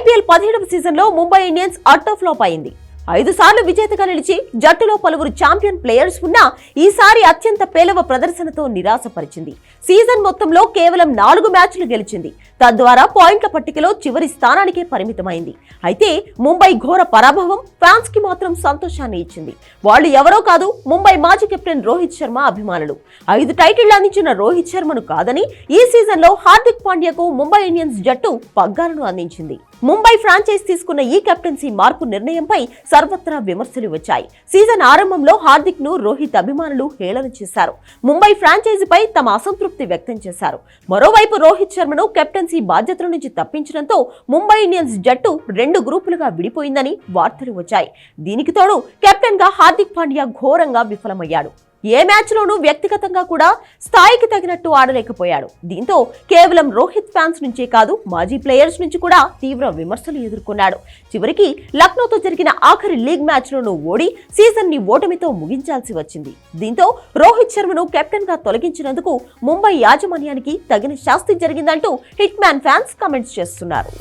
IPL పదిహేడవ సీజన్లో Mumbai Indians అట్టో flop అయింది. ఐదు సార్లు విజేతగా నిలిచి జట్టులో పలువురు ఛాంపియన్ ప్లేయర్స్ ఉన్నా ఈసారి అత్యంత పేలవ ప్రదర్శనతో నిరాశపరిచింది. సీజన్ మొత్తంలో కేవలం నాలుగు మ్యాచ్లు గెలిచింది. తద్వారా పాయింట్ల పట్టికలో చివరి స్థానానికే పరిమితమైంది. అయితే ముంబై ఘోర పరాభవం ఫ్యాన్స్కి మాత్రం సంతోషాన్ని ఇచ్చింది. వాళ్ళు ఎవరో కాదు ముంబై మాజీ కెప్టెన్ రోహిత్ శర్మ అభిమానులు. ఐదు టైటిళ్ళు అందించిన రోహిత్ శర్మను కాదని ఈ సీజన్లో హార్దిక్ పాండ్యాకు ముంబై ఇండియన్స్ జట్టు పగ్గాలను అందించింది. ముంబై ఫ్రాంచైజ్ తీసుకున్న ఈ కెప్టెన్సీ మార్పు నిర్ణయంపై సర్వత్రా విమర్శలు వచ్చాయి. సీజన్ ఆరంభంలో హార్దిక్ను రోహిత్ అభిమానులు హేళన చేశారు. ముంబై ఫ్రాంచైజీపై తమ అసంతృప్తి వ్యక్తం చేశారు. మరోవైపు రోహిత్ శర్మను కెప్టెన్సీ బాధ్యతల నుంచి తప్పించడంతో ముంబై ఇండియన్స్ జట్టు రెండు గ్రూపులుగా విడిపోయిందని వార్తలు వచ్చాయి. దీనికి తోడు కెప్టెన్గా హార్దిక్ పాండ్యా ఘోరంగా విఫలమయ్యాడు. ఏ మ్యాచ్లోనూ వ్యక్తిగతంగా కూడా స్థాయికి తగినట్టు ఆడలేకపోయాడు. దీంతో కేవలం రోహిత్ ఫ్యాన్స్ నుంచే కాదు మాజీ ప్లేయర్స్ నుంచి కూడా తీవ్ర విమర్శలు ఎదుర్కొన్నాడు. చివరికి లక్నోతో జరిగిన ఆఖరి లీగ్ మ్యాచ్లోనూ ఓడి సీజన్ని ఓటమితో ముగించాల్సి వచ్చింది. దీంతో రోహిత్ శర్మను కెప్టెన్గా తొలగించినందుకు ముంబై యాజమాన్యానికి తగిన శాస్తి జరిగిందంటూ హిట్ మ్యాన్ ఫ్యాన్స్ కామెంట్స్ చేస్తున్నారు.